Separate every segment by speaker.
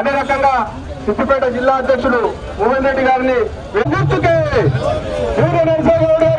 Speaker 1: అదే రకంగా సిద్దిపేట జిల్లా అధ్యక్షుడు మోహన్ రెడ్డి గారిని విద్యుత్తుకే సూర్య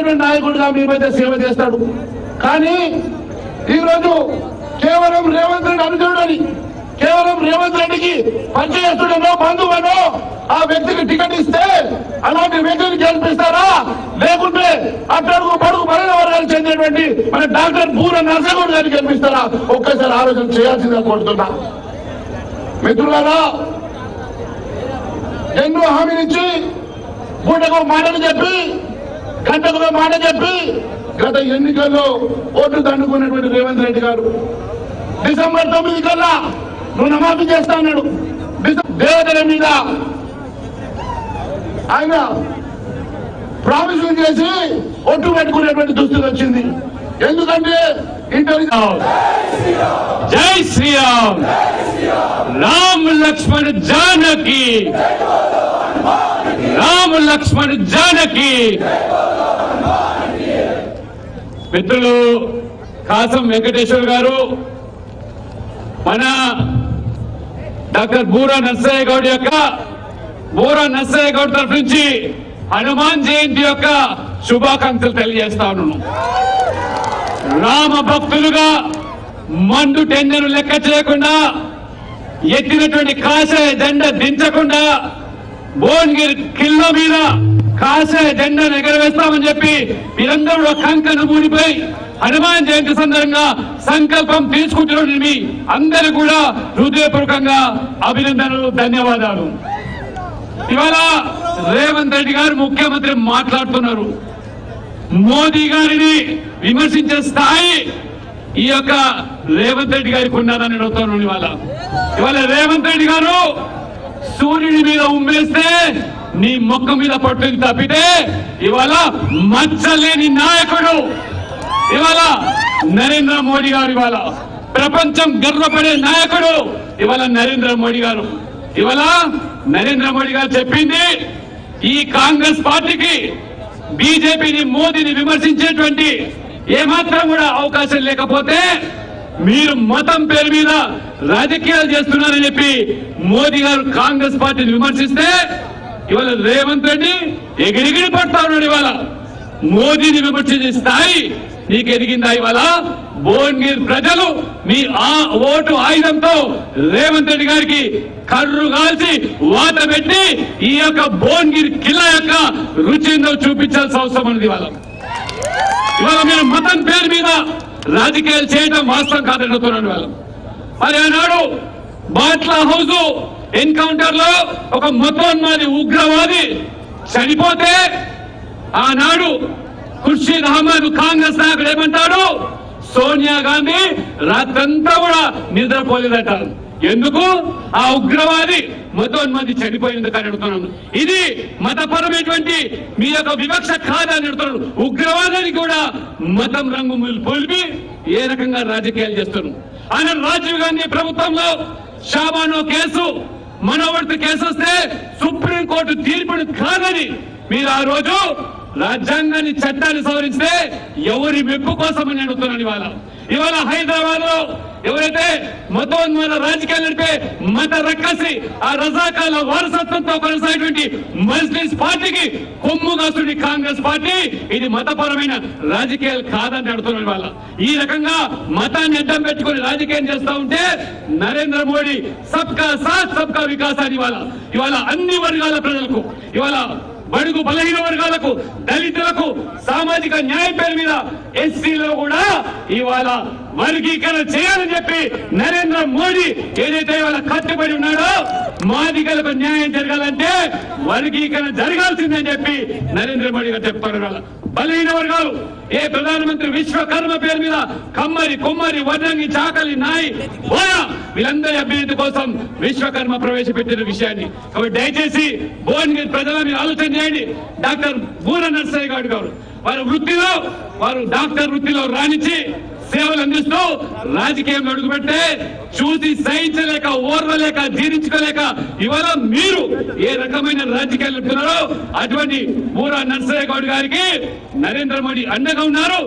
Speaker 2: కిసాన్
Speaker 3: అనేటువంటి నాయకుడిగా మీ మధ్య సేవ చేస్తాడు. కానీ ఈరోజు కేవలం రేవంత్ రెడ్డి అనుచరుడని కేవలం రేవంత్ రెడ్డికి పనిచేస్తుడనో బంధువనో ఆ వ్యక్తికి టికెట్ ఇస్తే అలాంటి వ్యక్తిని గెలిపిస్తారా? లేకుంటే అట్టడుగు పడుగు మరణ వర్గాలు చెందినటువంటి మన డాక్టర్ బూర నరసింహుడు గారిని గెలిపిస్తారా? ఒక్కసారి ఆలోచన చేయాల్సిందిగా కోరుతున్నా. మిత్రులారా ఎన్నో హామీనిచ్చి పూటకు మాటలు చెప్పి గంటకు మాట చెప్పి గత ఎన్నికల్లో ఓట్లు దండుకున్నటువంటి రేవంత్ రెడ్డి గారు డిసెంబర్ తొమ్మిది కల్లా రుణమాఫీ చేస్తా అన్నాడు. దేవతల మీద ఆయన ప్రామిసులు చేసి ఒట్టు పెట్టుకునేటువంటి దుస్థితి వచ్చింది. ఎందుకంటే ఇంటెలిజెన్స్
Speaker 4: జై శ్రీరామ్. రామ్ లక్ష్మణ్ జానకి. రామ్ లక్ష్మణ్ జానకి. మిత్రులు కాసం వెంకటేశ్వర్ గారు మన డాక్టర్ బూరా నర్సయ్య గౌడ్ యొక్క బూరా నర్సయ్య గౌడ్ తరఫు నుంచి హనుమాన్ జయంతి యొక్క శుభాకాంక్షలు తెలియజేస్తాను రామ భక్తులుగా మండు టెండను లెక్క చేయకుండా ఎత్తినటువంటి కాషాయ జెండా దించకుండా భువనగిరి కిల్లో మీద కాసే జెండాను ఎగరవేస్తామని చెప్పి మీరందరూ ఒక కంకను మూడిపోయి హనుమాన్ జయంతి సందర్భంగా సంకల్పం తీసుకుంటున్న మీ అందరూ కూడా హృదయపూర్వకంగా అభినందనలు ధన్యవాదాలు. ఇవాళ రేవంత్ రెడ్డి గారు ముఖ్యమంత్రి మాట్లాడుతున్నారు. మోదీ గారిని విమర్శించే స్థాయి ఈ యొక్క రేవంత్ రెడ్డి గారికి ఉన్నారని అడుగుతాను ఇవాళ. ఇవాళ రేవంత్ రెడ్డి గారు సూర్యుడి మీద ఉమ్మేస్తే నీ మొక్క మీద పట్టుకుని తప్పితే ఇవాళ మచ్చలేని నాయకుడు. ఇవాళ నరేంద్ర మోడీ గారు ఇవాళ ప్రపంచం గర్వపడే నాయకుడు. ఇవాళ నరేంద్ర మోడీ గారు. ఇవాళ నరేంద్ర మోడీ గారు చెప్పింది ఈ కాంగ్రెస్ పార్టీకి బీజేపీని మోదీని విమర్శించేటువంటి ఏమాత్రం కూడా అవకాశం లేకపోతే మీరు మతం పేరు మీద రాజకీయాలు చేస్తున్నారని చెప్పి మోదీ గారు కాంగ్రెస్ పార్టీని విమర్శిస్తే ఇవాళ రేవంత్ రెడ్డి ఎగిరిగిరి పడతా ఉన్నాడు ఇవాళ. మోదీని విమర్శించే స్థాయి నీకు ఎదిగిందా ఇవాళ? భువనగిరి ప్రజలు మీ ఆ ఓటు ఆయుధంతో రేవంత్ రెడ్డి గారికి కర్రు కాల్చి వాత పెట్టి ఈ యొక్క భువనగిరి కిల్లా యొక్క రుచిందో చూపించాల్సిన అవసరం ఉంది ఇవాళ. ఇవాళ మీరు మతం పేరు మీద రాజకీయాలు చేయడం వాస్తవం కాదడుగుతున్నాను వాళ్ళు. మరి ఆనాడు బాట్లా హౌస్ ఎన్కౌంటర్లో ఒక మతోన్మాది ఉగ్రవాది చనిపోతే ఆనాడు ఖుర్షీద్ అహ్మద్ కాంగ్రెస్ నాయకుడు ఏమంటాడు? సోనియా గాంధీ రాత్రంతా కూడా నిద్రపోలేదంటారు ఎందుకు? ఆ ఉగ్రవాది మతోన్మది చనిపోయింది అని అడుగుతున్నాను. ఇది మతపరమైనటువంటి మీ యొక్క వివక్ష కాదని అడుగుతున్నాను. ఉగ్రవాదానికి కూడా మతం రంగు పొలిపి ఏ రకంగా రాజకీయాలు చేస్తున్నాను ఆయన రాజీవ్ గాంధీ ప్రభుత్వంలో షాబానో కేసు మనోవర్తి కేసు వస్తే సుప్రీంకోర్టు తీర్పును కాదని మీరు ఆ రోజు రాజ్యాంగాన్ని చట్టాన్ని సవరిస్తే ఎవరి మెప్పు కోసం అని అడుగుతున్నాను ఇవాళ. ఇవాళ హైదరాబాద్లో ఎవరైతే మతోన్మాన రాజకీయాలు నడిపే మత రక్కసి ఆ రజాకాల వారసత్వంతో కొనసాగేటువంటి మజ్లిస్ పార్టీకి కొమ్ముగాసుడి కాంగ్రెస్ పార్టీ ఇది మతపరమైన రాజకీయాలు కాదని అడుగుతున్నాను వాళ్ళ ఈ రకంగా మతాన్ని అడ్డం పెట్టుకుని రాజకీయం చేస్తా ఉంటే నరేంద్ర మోడీ సబ్కా సాత్ సబ్కా వికాస్ అని ఇవాళ. ఇవాళ అన్ని వర్గాల ప్రజలకు ఇవాళ బడుగు బలహీన వర్గాలకు దళితులకు సామాజిక న్యాయం పేరు మీద ఎస్సీలో కూడా ఇవాళ వర్గీకరణ చేయాలని చెప్పి నరేంద్ర మోడీ ఏదైతే వాళ్ళ కట్టుబడి ఉన్నాడో మాదిగలకు న్యాయం జరగాలంటే వర్గీకరణ జరగాల్సిందని చెప్పి నరేంద్ర మోడీ గారు చెప్పారు బలహీన వర్గాలు ఏ ప్రధానమంత్రి విశ్వకర్మ పేరు మీద కమ్మరి కుమ్మరి వడ్రంగి చాకలి నాయి బోయ వీళ్ళందరి అభ్యర్థి కోసం విశ్వకర్మ ప్రవేశపెట్టిన విషయాన్ని. కాబట్టి దయచేసి భువనగిరి ప్రజల మీరు ఆలోచన చేయండి. డాక్టర్ బూర నర్సయ్య గారు గారు. వారి వృత్తిలో వారు డాక్టర్ వృత్తిలో రాణించి సేవలు అందిస్తూ రాజకీయంలో అడుగుపెట్టే చూసి సహించలేక ఓర్వలేక జీర్ణించుకోలేక ఇవాళ మీరు ఏ రకమైన రాజకీయాలు నడుపుతున్నారో అటువంటి పూరా నర్సయ్య గౌడ్ గారికి నరేంద్ర మోడీ అండగా ఉన్నారు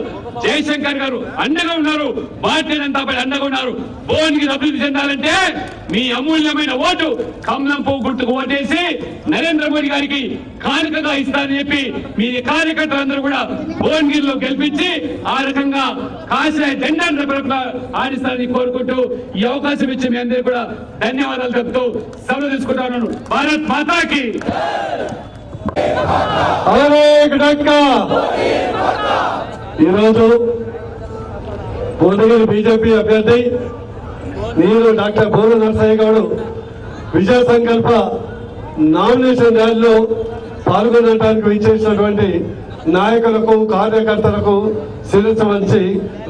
Speaker 4: జయశంకర్ గారు అండగా ఉన్నారు భారతీయ జనతా పార్టీ అండగా ఉన్నారు. భువన్గిరి అభివృద్ధి చెందాలంటే మీ అమూల్యమైన ఓటు కమలం పువ్వు గుర్తుకు ఓటేసి నరేంద్ర మోడీ గారికి కానుకగా ఇస్తారని చెప్పి మీ కార్యకర్తలందరూ కూడా భువన్గిరిలో గెలిపించి ఆ రకంగా కాసిన జెండాను ఆడిస్తారని కోరుకుంటూ ఈ అవకాశం ఇచ్చి మీ అందరికీ కూడా ధన్యవాదాలు చెప్తూ సెలవు తీసుకుంటాను. భారత్ మాతాకి.
Speaker 5: ఈరోజు భువనగిరి బీజేపీ అభ్యర్థి నేను డాక్టర్ బోరు నరసయ్య గారు విజయ సంకల్ప నామినేషన్ ర్యాలీలో పాల్గొనడానికి విచ్చేసినటువంటి నాయకులకు కార్యకర్తలకు శిరస్సు వంచి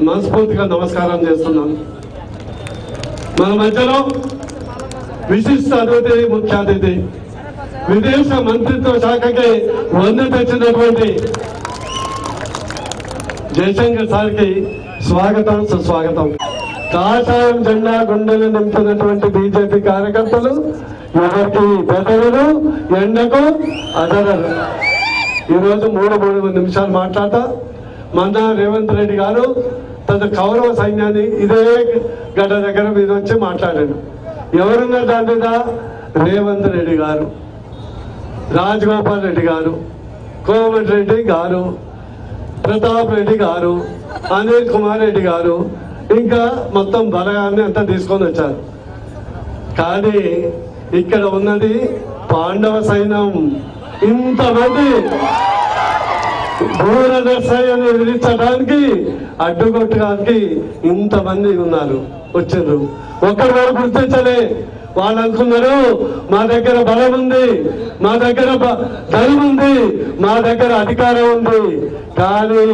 Speaker 5: మనస్ఫూర్తిగా నమస్కారం చేస్తున్నాను మన మధ్యలో విశిష్ట అతిథి ముఖ్య అతిథి విదేశ మంత్రిత్వ శాఖకి వంద తెచ్చినటువంటి జయశంకర్ సార్కి స్వాగతం సుస్వాగతం. కాషాయం జెండా గుండెలు నింపినటువంటి బీజేపీ కార్యకర్తలు ఎవరికి బెదరరు ఎండకు అదరరు. ఈరోజు మూడు మూడు నిమిషాలు మాట్లాడతా. మన రేవంత్ రెడ్డి గారు తన కౌరవ సైన్యాన్ని ఇదే గడ్డ దగ్గర మీద వచ్చి మాట్లాడాను ఎవరున్నారు దాని మీద? రేవంత్ రెడ్డి గారు రాజగోపాల్ రెడ్డి గారు కోమటి రెడ్డి గారు ప్రతాప్ రెడ్డి గారు అనిల్ కుమార్ రెడ్డి గారు ఇంకా మొత్తం బలగాన్ని అంతా తీసుకొని వచ్చారు. కానీ ఇక్కడ ఉన్నది పాండవ సైన్యం. ఇంతమంది దూర నర్సయ్యని ఎదిరించడానికి అడ్డుకొట్టడానికి ఇంతమంది ఉన్నారు వచ్చిండ్రు ఒక్కరు వారు గుర్తించలే. వాళ్ళు అనుకున్నారు మా దగ్గర బలం ఉంది మా దగ్గర ధనం ఉంది మా దగ్గర అధికారం ఉంది. కానీ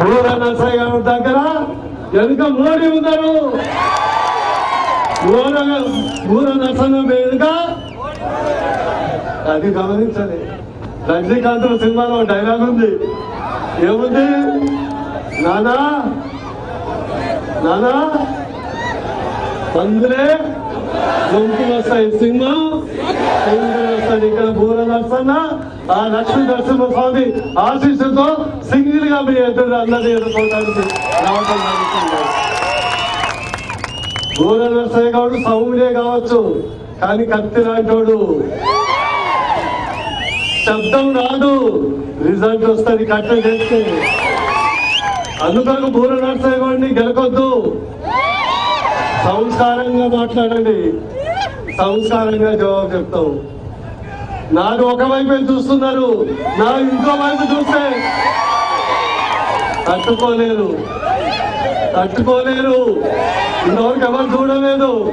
Speaker 5: భూర నర్సయ్య గారి దగ్గర వెనుక మోడీ ఉన్నారు. భూర ఊర నర్సన్న వెనుక అది గమనించాలి. రజనీకాంత్ సినిమాలో డైలాగ్ ఉంది. ఏముంది? నానా? నానా? పందులే? గుంపు వస్తాయి. సింహం సింహం వస్తాయి ఇక్కడ బూర నర్సన్న? ఆ లక్ష్మీ నరసింహ స్వామి ఆశీస్సుతో సింగిల్గా మీ ఎదురు అందరినీ ఎదుర్కోవడానికి రావడం జరుగుతుంది. బూర నరసయ్య కావచ్చు సౌమ్యుడే కావచ్చు కానీ కత్తి లాంటోడు. శబ్దం రాదు రిజల్ట్ వస్తుంది కట్ట చేస్తే. అందుకని బూర నరసయ్య గారిని గెలకొద్దు. సంస్కారంగా మాట్లాడండి. సంస్కారంగా జవాబు చెప్తాం. నాది ఒక వైపే చూస్తున్నారు? నా ఇంకో వైపు చూస్తే. తట్టుకోలేరు. తట్టుకోలేరు. ఇంతవరకు ఎవరు చూడలేదు.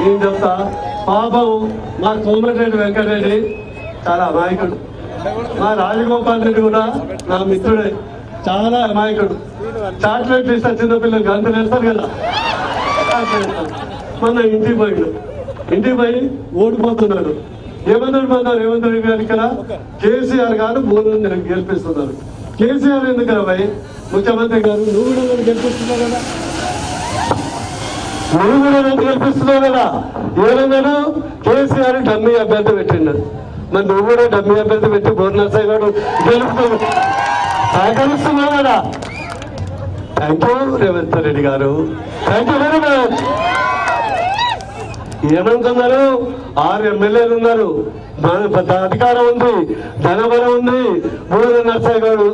Speaker 5: ఏం చెప్తా? పాపం మా కోమటిరెడ్డి వెంకటరెడ్డి చాలా అమాయకుడు. మా రాజగోపాల్ రెడ్డి కూడా నా మిత్రుడే. చాలా అమాయకుడు. చాక్లెట్ ఇస్తా చిన్నపిల్లలు గంట వేస్తారు కదా. మొన్న ఇంటికి పోయాడు. ఇంటికి పోయి ఓడిపోతున్నాడు ఏమన్నాడు మన రేవంత్ రెడ్డి గారు ఇక్కడ కేసీఆర్ గారు బోధన గెలిపిస్తున్నారు. కేసీఆర్ ఎందుకు పోయి ముఖ్యమంత్రి గారు నువ్వు కూడా నన్ను గెలిపిస్తున్నావు కదా. నువ్వు కూడా నన్ను గెలిపిస్తున్నావు కదా. ఏమన్నాడు కేసీఆర్ డమ్మీ అభ్యర్థి పెట్టిండు. మరి నువ్వు కూడా డమ్మీ అభ్యర్థి పెట్టి బోర్నర్సాయి గారు గెలుపుతున్నావు సహకరిస్తున్నావు కదా. థ్యాంక్ యూ రేవంత్ రెడ్డి గారు. థ్యాంక్ యూ వెరీ మచ్ ఏమనుకున్నారు ఆరు ఎమ్మెల్యేలు ఉన్నారు. మన పెద్ద అధికారం ఉంది. ధనబలం ఉంది. మూడు నర్సయ్య గారు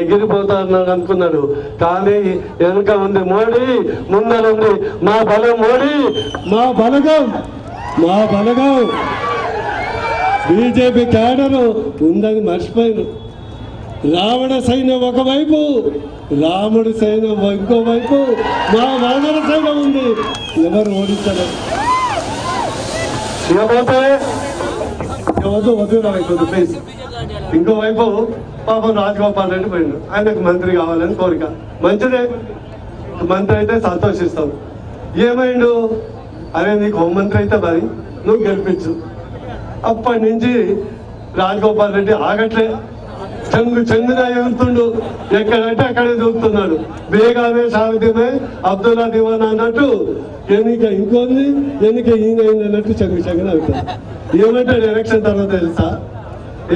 Speaker 5: ఎగిరిపోతారు అనుకున్నాడు. కానీ వెనుక ఉంది మోడీ ముందర ఉంది. మా బలం మోడీ మా బలగం మా బలగం. బీజేపీ క్యాడర్ ఉందని మర్చిపోయారు రావణ సైన్యం ఒకవైపు రాముడి సైన్యం ఇంకోవైపు మా వానర సైన్యం ఉంది. ఎవరు ఓడించలేదు. వద్దు ఎవరు ప్లీజ్ ఇంకోవైపు పాపం రాజగోపాల్ రెడ్డి పోయిండు. ఆయనకు మంత్రి కావాలని కోరిక. మంచిదే. మంత్రి అయితే సంతోషిస్తాం ఏమైండు? అరే నీకు హోంమంత్రి అయితే మరి నువ్వు గెలిపించు. అప్పటి నుంచి రాజగోపాల్ రెడ్డి ఆగట్లే. చెంగు చెంగున ఎగురుతుండు. ఎక్కడంటే అక్కడే దూకుతున్నాడు. బేగామే సావితమే అబ్దుల్లా దివాన్ అన్నట్టు ఎన్నిక ఇంకోంది ఎన్నిక ఈయన అన్నట్టు చెంగు చెంగున అవుతాడు ఏమంటాడు ఎలక్షన్ తర్వాత తెలుసా?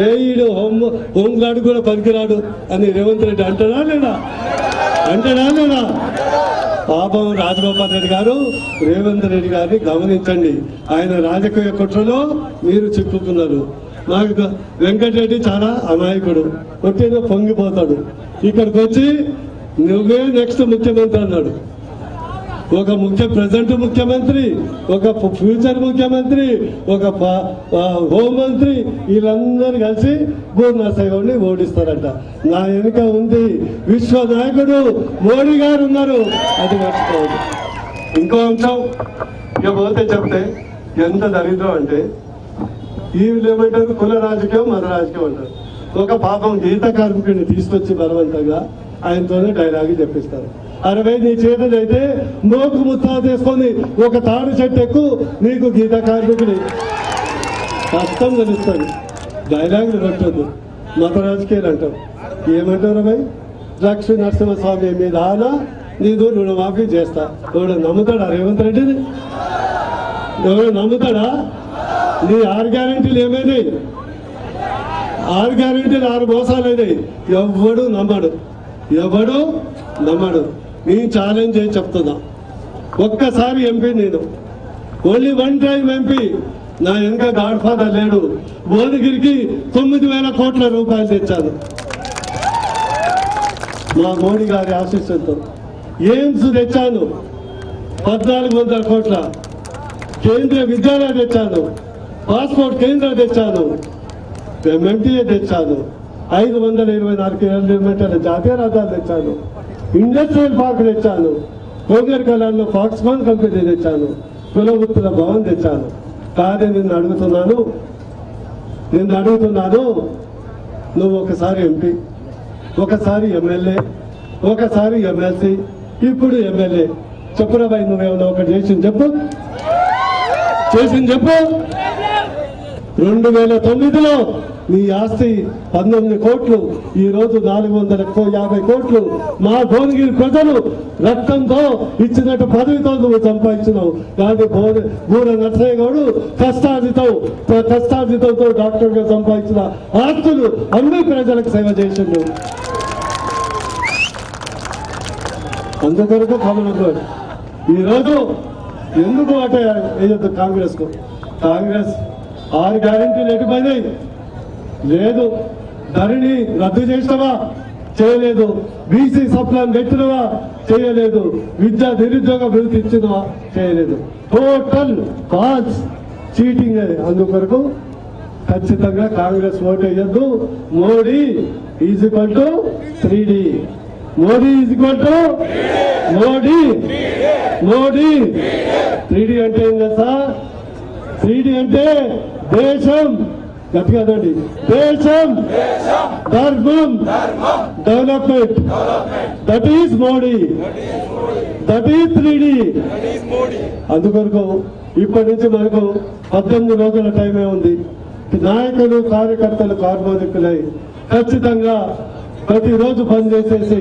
Speaker 5: ఏ ఈడు హోమ్ హోంగార్డు కూడా పనికిరాడు అని రేవంత్ రెడ్డి అంటాడా లేడా అంటాడా లేడా పాపం రాజగోపాల్ రెడ్డి గారు రేవంత్ రెడ్డి గారిని గమనించండి. ఆయన రాజకీయ కుట్రలో మీరు చిక్కుకున్నారు. నాకు వెంకటరెడ్డి చాలా అమాయకుడు. కొట్టేదో పొంగిపోతాడు. ఇక్కడికి వచ్చి నువ్వే నెక్స్ట్ ముఖ్యమంత్రి అన్నాడు. ఒక ముఖ్య ప్రజెంట్ ముఖ్యమంత్రి ఒక ఫ్యూచర్ ముఖ్యమంత్రి ఒక హోంమంత్రి వీళ్ళందరూ కలిసి పూర్ణాశైవాడిని ఓడిస్తారంట. నా వెనుక ఉంది విశ్వ నాయకుడు మోడీ గారు ఉన్నారు. అది మర్చిపోవద్దు. ఇంకో అంశం ఇక పోతే చెప్తే ఎంత దరిద్రం అంటే వీళ్ళు ఏమంటారు కుల రాజకీయం మత రాజకీయం అంటారు. ఒక పాపం గీత కార్మికుడిని తీసుకొచ్చి బలవంతంగా ఆయనతోనే డైలాగ్ చెప్పిస్తారు. అరవై నీ చేతులు అయితే నోకు ముత్తా తీసుకొని ఒక తాడు చెట్టు ఎక్కు నీకు గీత కార్మికుడి కష్టం తెలుస్తుంది. డైలాగులు కొట్టద్దు మత రాజకీయాలు అంటారు ఏమంటారు భయ్ లక్ష్మీ నరసింహస్వామి మీద ఆనా నీదు రుణమాఫీ చేస్తా. ఎవడు నమ్ముతాడా రేవంత్ రెడ్డిని? ఎవడు నమ్ముతాడా? నీ ఆరు గ్యారెంటీలు ఏమైనాయి? ఆరు గ్యారంటీలు ఆరు మోసాలు అయినాయి ఎవడు నమ్మడు. ఎవడు నమ్మడు. నేను ఛాలెంజ్ చేసి చెప్తున్నా. ఒక్కసారి ఎంపీ నేను. ఓన్లీ వన్ టైం ఎంపీ నా వెనుక గాడ్ ఫాదర్ లేడు. భువనగిరికి తొమ్మిది వేల కోట్ల రూపాయలు తెచ్చాను. మా మోడీ గారి ఆశీస్సులతో. ఎయిమ్స్ తెచ్చాను. పద్నాలుగు వందల కోట్ల. కేంద్ర విద్యాలయం తెచ్చాను. పాస్పోర్ట్ కేంద్రం తెచ్చాను. ఎంఎంటీఏ తెచ్చాను. ఐదు వందల ఇరవై నాలుగు కిలోమీటర్ల జాతీయ రహదారి తెచ్చాను. ఇండస్ట్రియల్ పార్క్ తెచ్చాను. కోగేర్ కళాల్లో ఫాక్స్కాన్ కంపెనీ తెచ్చాను. కులవృత్తుల భవన్ తెచ్చాను. కాదే నిన్ను అడుగుతున్నాను. నిన్ను అడుగుతున్నాను. నువ్వు ఒకసారి ఎంపీ ఒకసారి ఎమ్మెల్యే ఒకసారి ఎమ్మెల్సీ ఇప్పుడు ఎమ్మెల్యే. చెప్పురా బాయ్ నువ్వేమన్నా ఒకటి చేసింది చెప్పు. చేసింది చెప్పు. రెండు వేల తొమ్మిదిలో నీ ఆస్తి పంతొమ్మిది కోట్లు ఈ రోజు నాలుగు వందల యాభై కోట్లు. మా భువనగిరి ప్రజలు రక్తంతో ఇచ్చినట్టు పదవితో నువ్వు సంపాదించినావు. కానీ భువన బూర నరసయ్య గౌడు కష్టార్జితం కష్టార్జితంతో డాక్టర్గా సంపాదించిన ఆస్తులు అన్ని ప్రజలకు సేవ చేసిండు. అందుకొరకు కమలం ఈ రోజు ఎందుకు అంటే ఏదో కాంగ్రెస్కు కాంగ్రెస్ ఆరు గ్యారెంటీలు ఎటుపోయినాయి లేదు. ధరణి రద్దు చేసినవా? చేయలేదు. బీసీ సప్లాన్ పెట్టినవా? చేయలేదు. విద్యా నిరుద్యోగ అభివృద్ధి ఇచ్చినవా? చేయలేదు. టోటల్ ఫాల్స్ చీటింగ్ అందుకొరకు ఖచ్చితంగా కాంగ్రెస్ ఓటు వేయద్దు. Modi is equal to three Modi is equal to Modi. Modi. Three అంటే ఏం తెలుసా? త్రీ అంటే దేశం. గట్టిగా అనండి దేశం ధర్మం development. That is Modi. That is three అందుకొరకు ఇప్పటి నుంచి మనకు పద్దెనిమిది రోజుల టైమే ఉంది. నాయకులు కార్యకర్తలు కార్మికులై ఖచ్చితంగా ప్రతిరోజు పనిచేసేసి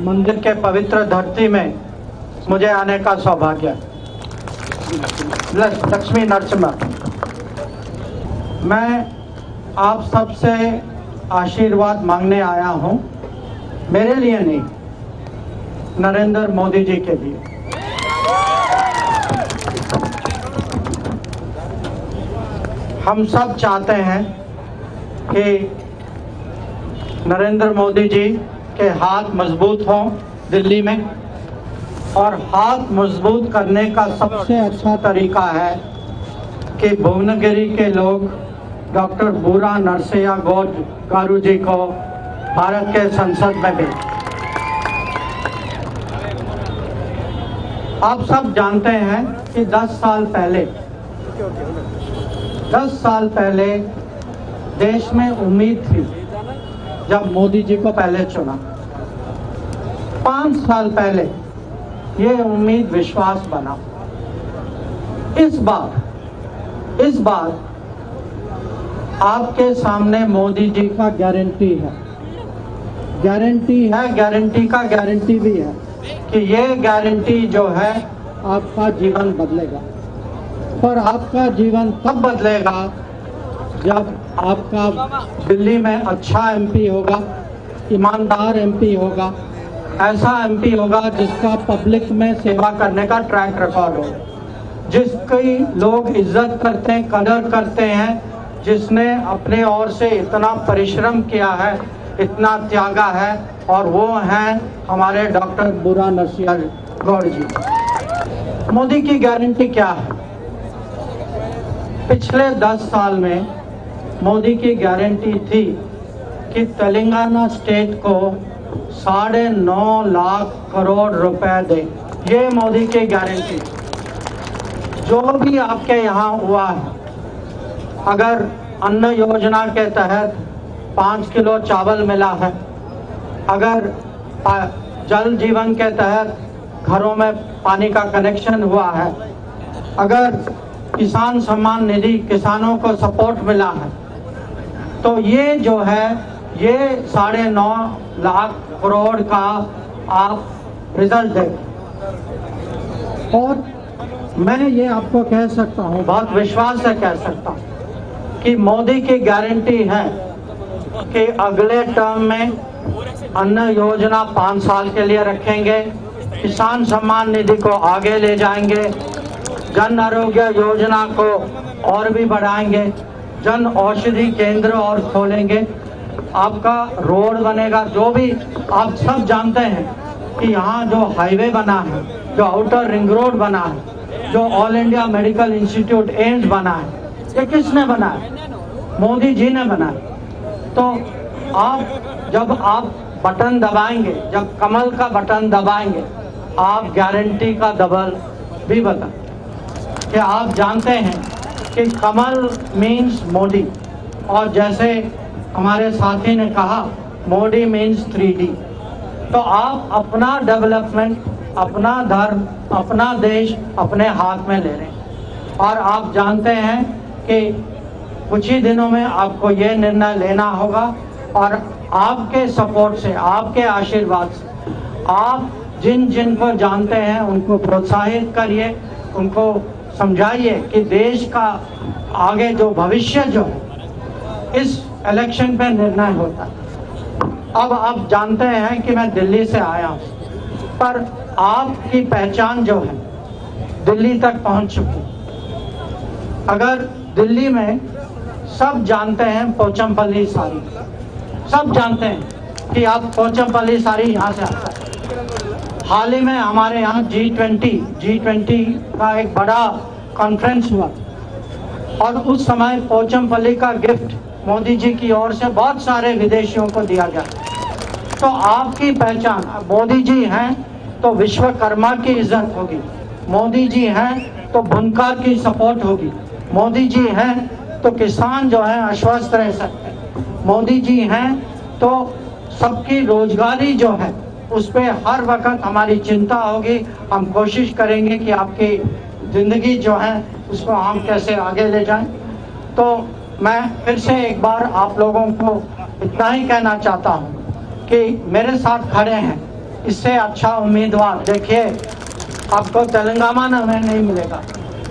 Speaker 6: मंदिर के पवित्र धरती में मुझे आने का सौभाग्य लक्ष्मी नरसिम्हा मैं आप सबसे आशीर्वाद मांगने आया हूँ, मेरे लिए नहीं, नरेंद्र मोदी जी के लिए। हम सब चाहते हैं कि नरेंद्र मोदी जी के हाथ मज़बूत हों दिल्ली में। और हाथ मज़बूत करने का सबसे अच्छा तरीका है कि भुवनगिरी के लोग डॉक्टर बूरा नरसिया गौर गारू जी को भारत के संसद में भी आप सब जानते हैं कि 10 साल पहले 10 साल पहले देश में उम्मीद थी जब मोदी जी को पहले चुना। पाँच साल पहले ये उम्मीद विश्वास बना। इस बार इस बार आपके सामने मोदी जी का गारंटी है। गारंटी है गारंटी का गारंटी भी है कि ये गारंटी जो है, आपका जीवन बदलेगा। और आपका जीवन तब बदलेगा जब आपका दिल्ली में अच्छा एमपी होगा, ईमानदार एमपी होगा, ऐसा एमपी होगा जिसका पब्लिक में सेवा करने का ट्रैक रिकॉर्ड हो जिसकी लोग इज़्ज़त करते हैं, कदर करते हैं, जिसने अपने ओर से इतना परिश्रम किया है, इतना त्यागा है, और वो हैं हमारे डॉक्टर बुरा नरसिंह गौड़ जी। मोदी की गारंटी क्या है? पिछले दस साल में मोदी की गारंटी थी कि तेलंगाना स्टेट को साढ़े नौ लाख करोड़ रुपए दे। ये मोदी की गारंटी। जो भी आपके यहाँ हुआ है, अगर अन्न योजना के तहत पाँच किलो चावल मिला है, अगर जल जीवन के तहत घरों में पानी का कनेक्शन हुआ है, अगर किसान सम्मान निधि किसानों को सपोर्ट मिला है तो ये जो है, ये साढ़े नौ लाख करोड़ का आप रिज़ल्ट दें और मैं ये आपको कह सकता हूँ, बहुत विश्वास से कह सकता हूँ कि मोदी की गारंटी है कि अगले टर्म में अन्न योजना पाँच साल के लिए रखेंगे, किसान सम्मान निधि को आगे ले जाएँगे, जन आरोग्य योजना को और भी बढ़ाएँगे। जन औषधि केंद्र और खोलेंगे। आपका रोड बनेगा, जो भी आप सब जानते हैं कि यहाँ जो हाईवे बना है, जो आउटर रिंग रोड बना है, जो all India medical institute AIIMS बना है, ये किसने बनाया? मोदी जी ने बनाया। तो आप जब आप बटन दबाएँगे, जब कमल का बटन दबाएँगे, आप गारंटी का डबल भी बता। कि आप जानते हैं कि कमल मीन्स मोदी। और जैसे हमारे साथी ने कहा, मोदी मीन्स थ्री तो आप अपना डेवलपमेंट अपना धर्म, अपना देश अपने हाथ में ले रहे और आप जानते हैं कि कुछ ही दिनों में आपको ये निर्णय लेना होगा और आपके सपोर्ट से, आपके आशीर्वाद से, आप जिन जिन को जानते हैं, उनको प्रोत्साहित करिए, उनको समझाइए कि देश का आगे जो भविष्य जो है, इस इलेक्शन पे निर्णय होता है। अब आप जानते हैं कि मैं दिल्ली से आया हूँ, पर आपकी पहचान जो है, दिल्ली तक पहुँच चुकी अगर दिल्ली में सब जानते हैं पोचमपल्ली साड़ी सब जानते हैं कि आप पोचमपल्ली साड़ी यहाँ से आता है। हाल ही में हमारे यहाँ जी ट्वेंटी जी ट्वेंटी का एक बड़ा कॉन्फ्रेंस हुआ। और उस समय पोचमपल्ली का गिफ्ट मोदी जी की ओर से बहुत सारे विदेशियों को दिया गया। तो आपकी पहचान मोदी जी हैं तो विश्वकर्मा की इज़्ज़त होगी। मोदी जी हैं तो बुनकर की सपोर्ट होगी। मोदी जी हैं तो किसान जो है आश्वस्त रह सकते मोदी जी हैं तो सबकी रोजगारी जो है उस पर हर वक्त हमारी चिंता होगी। हम कोशिश करेंगे कि आपकी ज़िंदगी जो है, उसको हम कैसे आगे ले जाएँ। तो मैं फिर से एक बार आप लोगों को इतना ही कहना चाहता हूँ कि मेरे साथ खड़े हैं। इससे अच्छा उम्मीदवार, देखिए, आपको तेलंगाना में नहीं मिलेगा।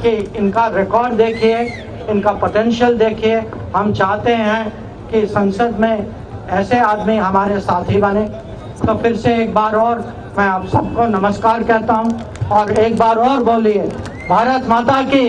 Speaker 6: कि इनका रिकॉर्ड देखिए, इनका पोटेंशियल देखिए। हम चाहते हैं कि संसद में ऐसे आदमी हमारे साथी बने। तो फिर से एक बार और मैं आप सबको नमस्कार कहता हूँ और एक बार और बोलिए, भारत माता की